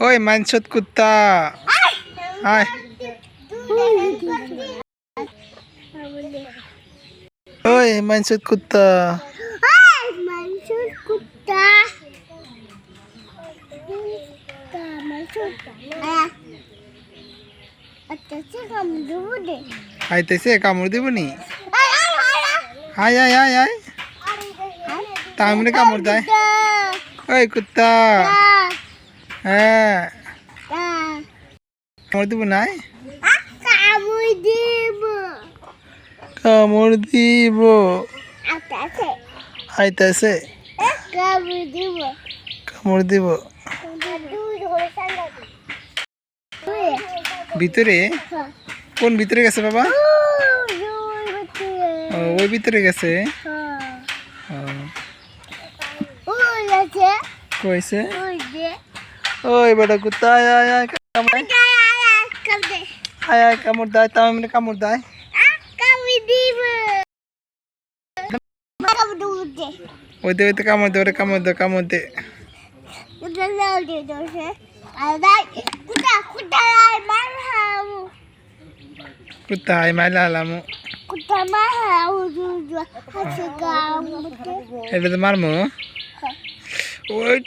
ওই মানসত কুত্তা। আয়। ওই মানসত কুত্তা। কামড় দিব নি Ayah, ayah. আয় আয় আয়। আয় তামরে কামড় দেয়। ওই কুত্তা। হ্যাঁ। কামড় দিব আইতাছে। কামড় দিব। ভিতরে? কোন ভিতরে গেছে বাবা? ওই ভিতরে গেছে? কয়েছে ওই বেটা কুত্তা আয় আয় কামড়. আয় আয় কামড় দেয় তামরে কামড় দেয় Ah. ওই দে ওই দে কামড় দে ওরে কামড় দে কামড় দে Udah lalu deh dosa. Ada, kuda, kuda lah mahal. কুত্তা আয় মাইলা deh. এটা তো মারমু ওই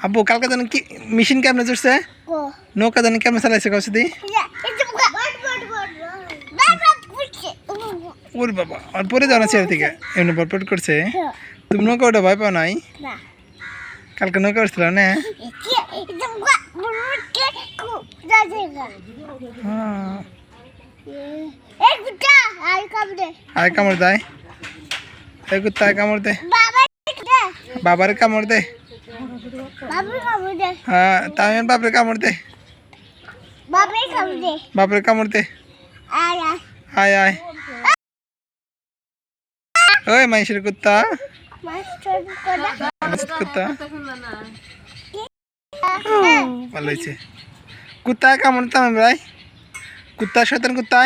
আব্বু কালকে জানি কি মেশিন কেমনে চড়ছে নৌকা জানি কেমনে চালাইছে কাছে দি Ya, itu bukan. Bad, bad, bad. Bad, bad, kucing. ওর বাবা আর পরে যাও না থেকে এমনি বটপট করছে তুমি নৌকা ওটা ভয় পাও নাই কালকে নৌকা উঠছিল না. হ্যাঁ। আয় কামড় দেয় এই কামড় দে. বাবার কামড় দে. হ্যাঁ তামিমের বাপরে কামড় দে। kamu বাপরে কামড় দে. আয় আয়। ওই মাইশের কুত্তা। কুত্তা ভালো হয়েছে। কুত্তা কামড় তামিম ভাই। কুত্তা শয়তান কুত্তা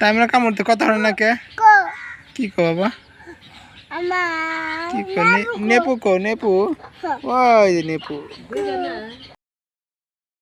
তামিমের কামড়তে কথা হয় না কে? কি কো বাবা? Ama. কি কো নে- নেপু কো নেপু ওই যে নেপু